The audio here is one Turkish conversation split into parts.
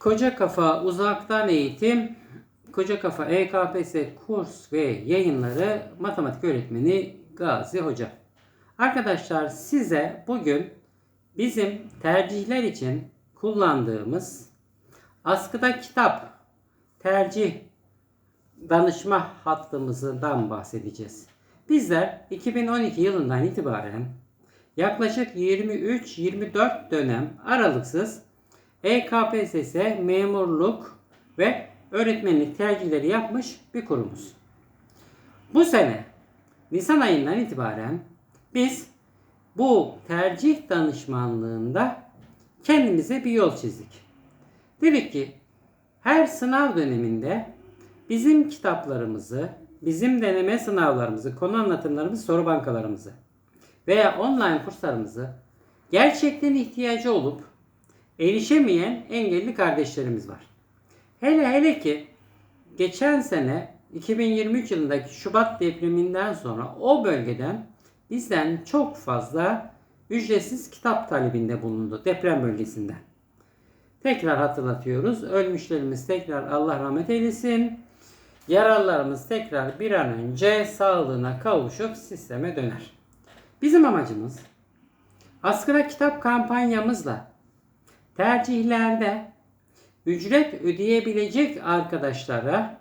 Koca Kafa Uzaktan Eğitim, Koca Kafa EKPS kurs ve yayınları matematik öğretmeni Gazi Hoca. Arkadaşlar size bugün bizim tercihler için kullandığımız askıda kitap tercih danışma hattımızdan bahsedeceğiz. Bizler 2012 yılından itibaren yaklaşık 23-24 dönem aralıksız EKPSS memurluk ve öğretmenlik tercihleri yapmış bir kurumuz. Bu sene Nisan ayından itibaren biz bu tercih danışmanlığında kendimize bir yol çizdik. Dedik ki her sınav döneminde bizim kitaplarımızı, bizim deneme sınavlarımızı, konu anlatımlarımızı, soru bankalarımızı veya online kurslarımızı gerçekten ihtiyacı olup erişemeyen engelli kardeşlerimiz var. Hele hele ki geçen sene 2023 yılındaki Şubat depreminden sonra o bölgeden bizden çok fazla ücretsiz kitap talebinde bulundu deprem bölgesinden. Tekrar hatırlatıyoruz. Ölmüşlerimiz tekrar Allah rahmet eylesin. Yaralılarımız tekrar bir an önce sağlığına kavuşup sisteme döner. Bizim amacımız askıda kitap kampanyamızla tercihlerde ücret ödeyebilecek arkadaşlara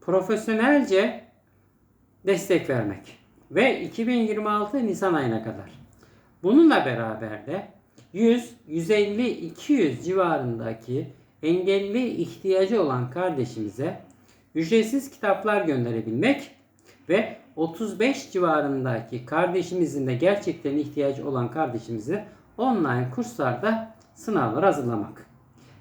profesyonelce destek vermek ve 2026 Nisan ayına kadar. Bununla beraber de 100, 150, 200 civarındaki engelli ihtiyacı olan kardeşimize ücretsiz kitaplar gönderebilmek ve 35 civarındaki kardeşimizin de gerçekten ihtiyacı olan kardeşimizi online kurslarda sınavlar hazırlamak.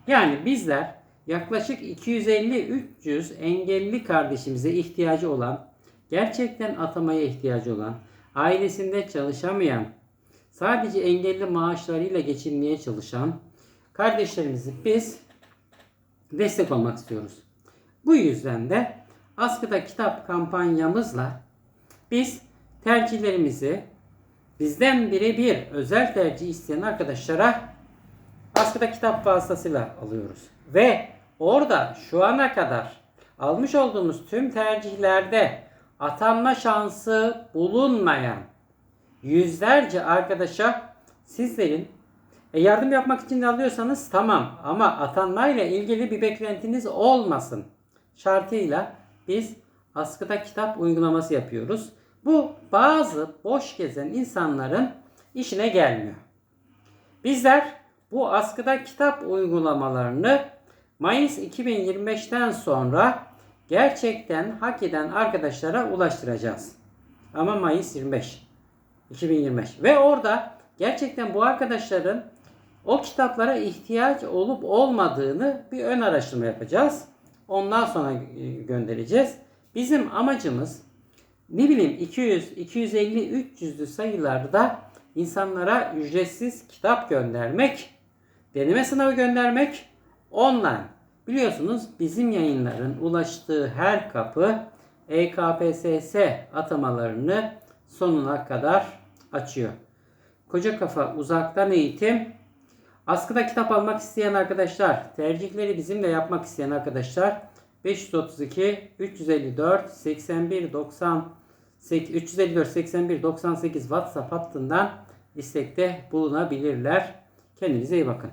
Yani bizler yaklaşık 250-300 engelli kardeşimize ihtiyacı olan, gerçekten atamaya ihtiyacı olan, ailesinde çalışamayan, sadece engelli maaşlarıyla geçinmeye çalışan kardeşlerimizi biz destek olmak istiyoruz. Bu yüzden de askıda kitap kampanyamızla biz tercihlerimizi bizden birebir özel tercih isteyen arkadaşlara askıda kitap vasıtasıyla alıyoruz. Ve orada şu ana kadar almış olduğumuz tüm tercihlerde atanma şansı bulunmayan yüzlerce arkadaşa sizlerin e, yardım yapmak için de alıyorsanız tamam ama atanmayla ilgili bir beklentiniz olmasın şartıyla biz askıda kitap uygulaması yapıyoruz. Bu bazı boş gezen insanların işine gelmiyor. Bizler bu askıda kitap uygulamalarını Mayıs 2025'ten sonra gerçekten hak eden arkadaşlara ulaştıracağız. Ama Mayıs 25 2025 ve orada gerçekten bu arkadaşların o kitaplara ihtiyaç olup olmadığını bir ön araştırma yapacağız. Ondan sonra e, göndereceğiz. Bizim amacımız ne bileyim 200, 250, 300'lü sayılarda insanlara ücretsiz kitap göndermek, deneme sınavı göndermek online. Biliyorsunuz bizim yayınların ulaştığı her kapı EKPSS atamalarını sonuna kadar açıyor. Koca Kafa Uzaktan Eğitim Askıda kitap almak isteyen arkadaşlar, tercihleri bizimle yapmak isteyen arkadaşlar 532 354 81 90 354 81 98 WhatsApp hattından istekte bulunabilirler. Kendinize iyi bakın.